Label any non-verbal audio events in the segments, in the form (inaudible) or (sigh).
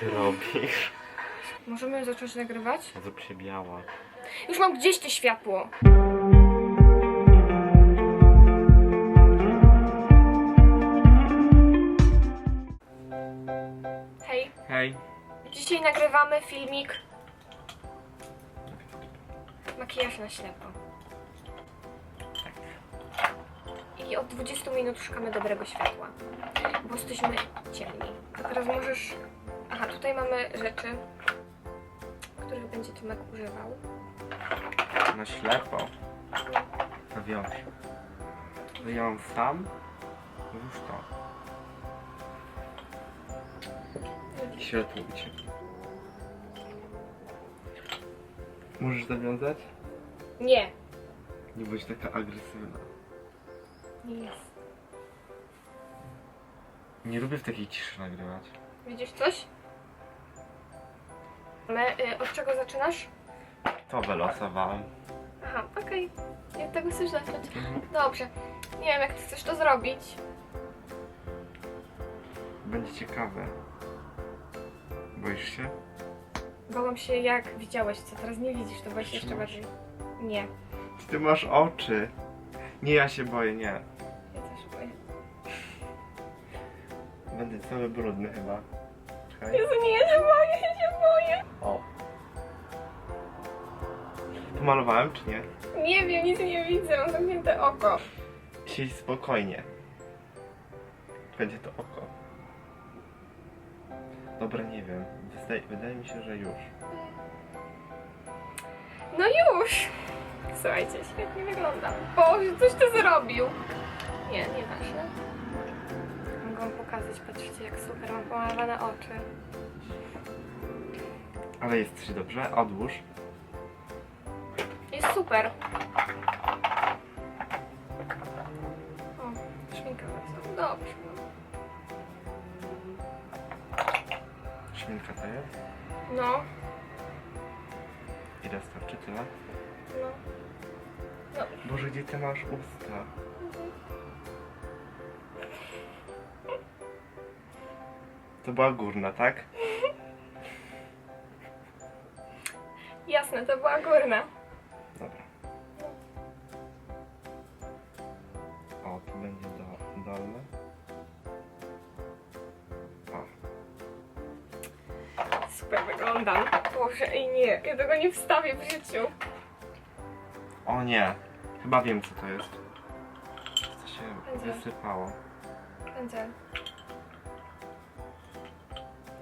ty robisz? Możemy zacząć nagrywać? Zrób się biała. Już mam gdzieś te światło. Hej, Hej. dzisiaj nagrywamy filmik Makijaż na ślepo. I od 20 minut szukamy dobrego światła, bo jesteśmy ciemni. A teraz możesz... Aha, tutaj mamy rzeczy, których będzie Tymek używał. Na ślepo. To wiąż. Mam sam? Już to. Światło uciekło. Możesz zawiązać? Nie, Nie bądź taka agresywna. nie jest. Nie lubię w takiej ciszy nagrywać. Widzisz coś? My, y, od czego zaczynasz? To wylosowałem. Aha, okej. Od tego chcesz zacząć. Dobrze. Nie wiem, jak ty chcesz to zrobić. Będzie ciekawe. Boisz się? Bałam się, jak widziałeś, co teraz nie widzisz, to boisz się jeszcze Trzymasz? bardziej. Nie, Ty masz oczy. Nie, ja się boję, nie. ja też boję. Będę cały brudny chyba. Czekaj. Jezu, nie, ja się boję, ja się boję. O. Pomalowałem czy nie? Nie wiem, nic nie widzę, mam zamknięte oko. Siedź spokojnie. Będzie to oko. Dobra, nie wiem. Wydaje, wydaje mi się, że już. No już! Słuchajcie, świetnie wygląda. Boże, coś ty zrobił. Nie, nieważne. Mogę wam pokazać, patrzcie jak super, mam pomalowane oczy. Ale jest ci dobrze. Odłóż. Jest super. O, szminka bardzo. Dobrze. Szminka to jest. No, Ile starczy? Tyle? no. Boże, gdzie ty masz usta? To była górna, tak? Jasne, to była górna. Dobra. O, tu będzie do, dolne. O, Super wyglądam. Boże, ej nie, ja tego nie wstawię w życiu. o nie. Chyba wiem, co to jest. Co się Pędzel. wysypało. Pędzel.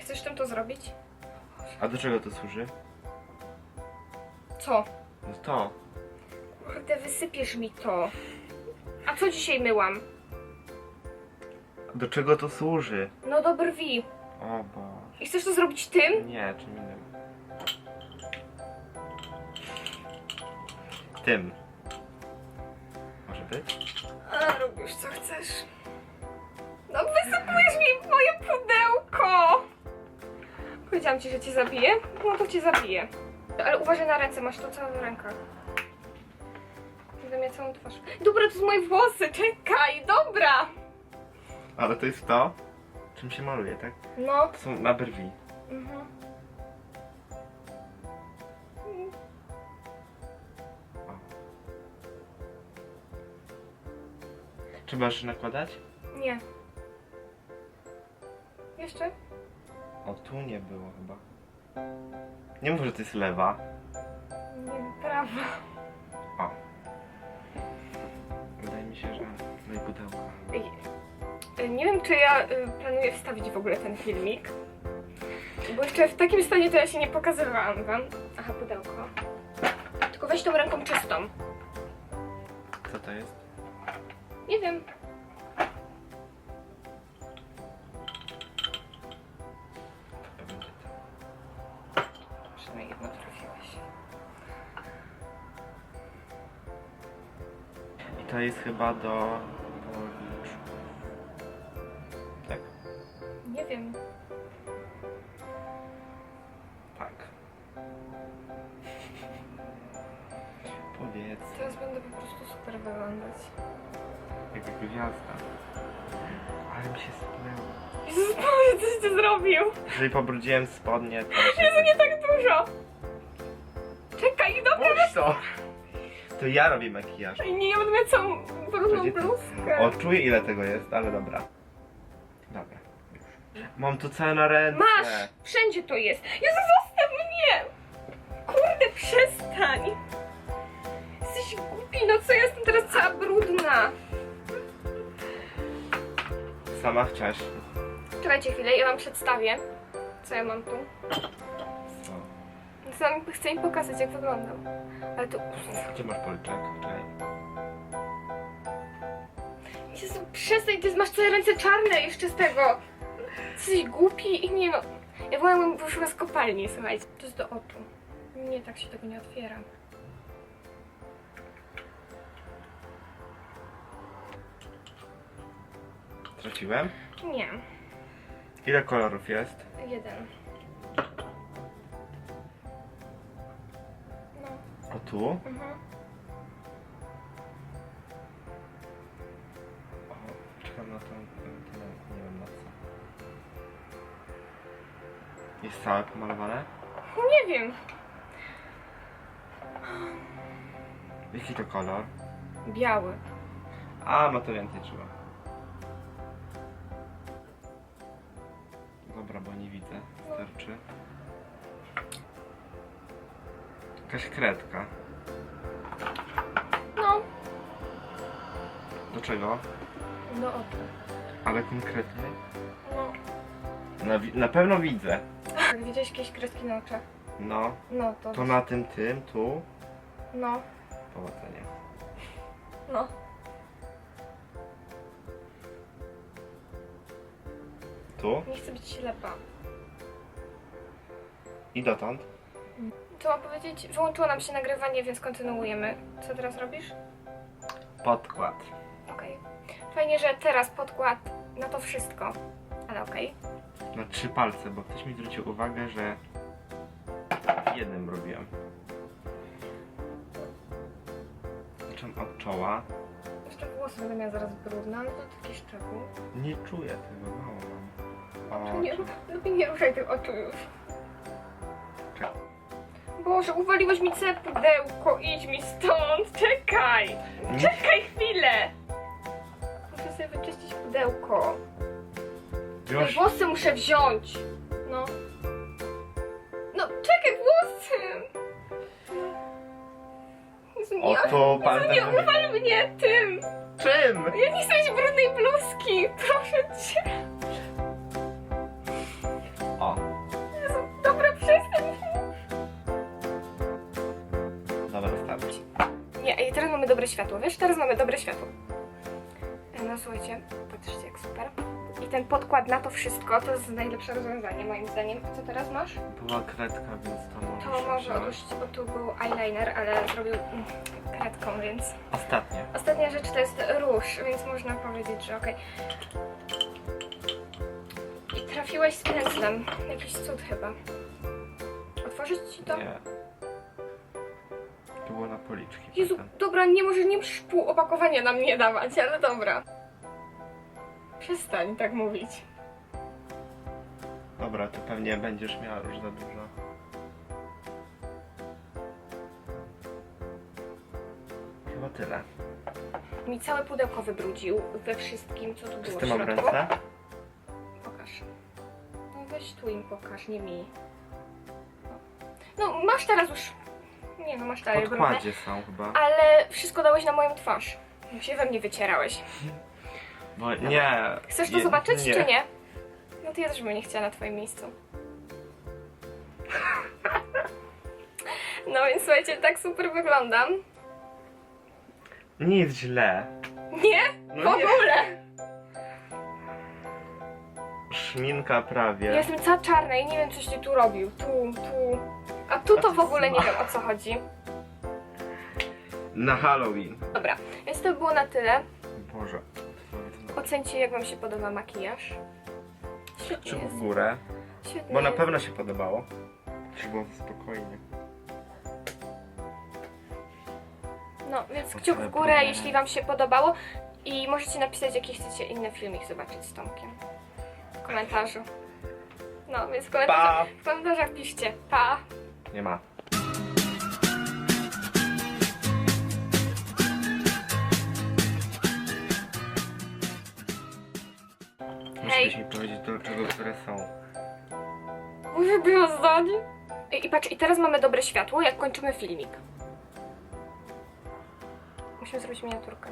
Chcesz tym to zrobić? A do czego to służy? Co? No to. Kurde, wysypiesz mi to. A co dzisiaj myłam? Do czego to służy? No do brwi. O Boże. I chcesz to zrobić tym? Nie, czym innym. Tym. Może być? A, już co chcesz. No wysypujesz mi moje pudełko! Powiedziałam ci, że cię zabiję? No to cię zabiję. Ale uważaj na ręce, masz to całe w rękach. Będę miała całą twarz. Dobra, to są moje włosy, czekaj, dobra! Ale to jest to, czym się maluje, tak? No. To są na brwi. Mhm. Trzeba jeszcze nakładać? Nie. Jeszcze? O, tu nie było chyba. Nie mów, że to jest lewa. Nie, prawa. O. Wydaje mi się, że no i pudełko. Ej, e, Nie wiem, czy ja y, planuję wstawić w ogóle ten filmik. Bo jeszcze w takim stanie to ja się nie pokazywałam wam. Aha, pudełko. Tylko weź tą ręką czystą. Co to jest? Nie wiem. Jedno trafiłeś. I to jest chyba do po prostu super wyglądać. Jak gwiazda. Ale mi się spłynęło. Jezus, Boże, coś ty zrobił? Jeżeli pobrudziłem spodnie, to... Jezu, nie tak dużo. Czekaj, dobra. Puść to! To ja robię makijaż. Ej, Nie, ja będę mieć całą brudną Będzie bluzkę. O, czuję ile tego jest, ale dobra. Dobra. już. Mam tu całe na ręce. Masz! Wszędzie to jest. Jezu, zostaw mnie! Kurde, przestań! Jesteś głupi, no co, ja jestem teraz cała brudna. Sama chciałaś. Czekajcie chwilę, ja wam przedstawię, co ja mam tu. Co? Sam chcę im pokazać, jak wyglądam. Ale to... Gdzie masz policzek? Czekaj. Jezu, przestań, ty masz całe ręce czarne jeszcze z tego. Jesteś głupi i nie no... Ja byłam jakbym wyszła z kopalni, słuchajcie. To jest do oczu. Nie, tak się tego nie otwiera. Straciłem? Nie, Ile kolorów jest? jeden. No, O tu? mhm. O, czekam na tą... nie wiem na co. Jest całe pomalowane? Nie wiem. Jaki to kolor? Biały. A, no to więcej trzeba. Starczy. Jakaś kredka. No, Do czego? do oczu. Ale konkretnie? No. Na, wi- na pewno widzę. Widziałeś jakieś kreski na oczach? No, No, to... to na tym, tym, tu. No, Powodzenia. no. Tu Nie chcę być ślepa. I dotąd. Co mam powiedzieć? Wyłączyło nam się nagrywanie, więc kontynuujemy. Co teraz robisz? Podkład. Okej. Fajnie, że teraz podkład na to wszystko. Ale okej. Na trzy palce, bo ktoś mi zwrócił uwagę, że jednym robiłem. Zacząłem od czoła. Jeszcze włosy będę miała zaraz brudne, ale to taki szczegół. Nie czuję tego, mało mam. O, nie, lepiej (laughs) nie ruszaj tych oczu już. Boże, uwaliłeś mi całe pudełko, idź mi stąd, czekaj! Czekaj chwilę! Muszę sobie wyczyścić pudełko. Te Już? włosy muszę wziąć. No. No, czekaj, włosy! Jezu, O, nie, to pan Jezu, nie nie- uwal mnie tym! Czym? Ja nie chcę mieć brudnej bluzki, proszę cię. Mamy dobre światło, wiesz? Teraz mamy dobre światło. E, No słuchajcie, patrzcie jak super. I ten podkład na to wszystko to jest najlepsze rozwiązanie moim zdaniem. Co teraz masz? Była kredka, więc to może To może bo tu był eyeliner, ale zrobił mm, kredką, więc... Ostatnie. Ostatnia rzecz to jest róż, więc można powiedzieć, że okej. I trafiłeś z pędzlem. Jakiś cud chyba. Otworzyć ci to? Nie. Było policzki. Jezu, potem. dobra, nie może nie musisz pół opakowania na mnie dawać, ale dobra. Przestań tak mówić. Dobra, to pewnie będziesz miała już za dużo. Chyba tyle. Mi całe pudełko wybrudził we wszystkim, co tu było Z w tym mam środku. ręce? Pokaż. No weź tu im pokaż, nie mi. No masz teraz już... Nie no, masz W dalej brudne. podkładzie są chyba. Ale wszystko dałeś na moją twarz. Się we mnie wycierałeś. (laughs) Bo nie. Chcesz to nie, zobaczyć, czy nie? No to ja też bym nie chciała na twoim miejscu. (laughs) No więc słuchajcie, tak super wyglądam. Nie jest źle. Nie? No w nie. ogóle! Szminka prawie. Ja jestem cała czarna i nie wiem, coś ty tu robił. Tu, tu. Tu to w ogóle nie wiem, o co chodzi. Na Halloween. Dobra, więc to było na tyle. Boże. Ocencie, jak wam się podoba makijaż. Świetnie Czy jest. w górę? Świetnie Bo na jest. pewno się podobało. Czy było spokojnie. No, więc kciuk w górę, jeśli wam się podobało. I możecie napisać, jaki chcecie inny filmik zobaczyć z Tomkiem. W komentarzu. No, więc w komentarzach, Pa! w komentarzach piszcie. Pa! Nie ma. Musisz mi powiedzieć do czego, które są. Może było zdanie? I, I patrz, i teraz mamy dobre światło, jak kończymy filmik. Musimy zrobić miniaturkę.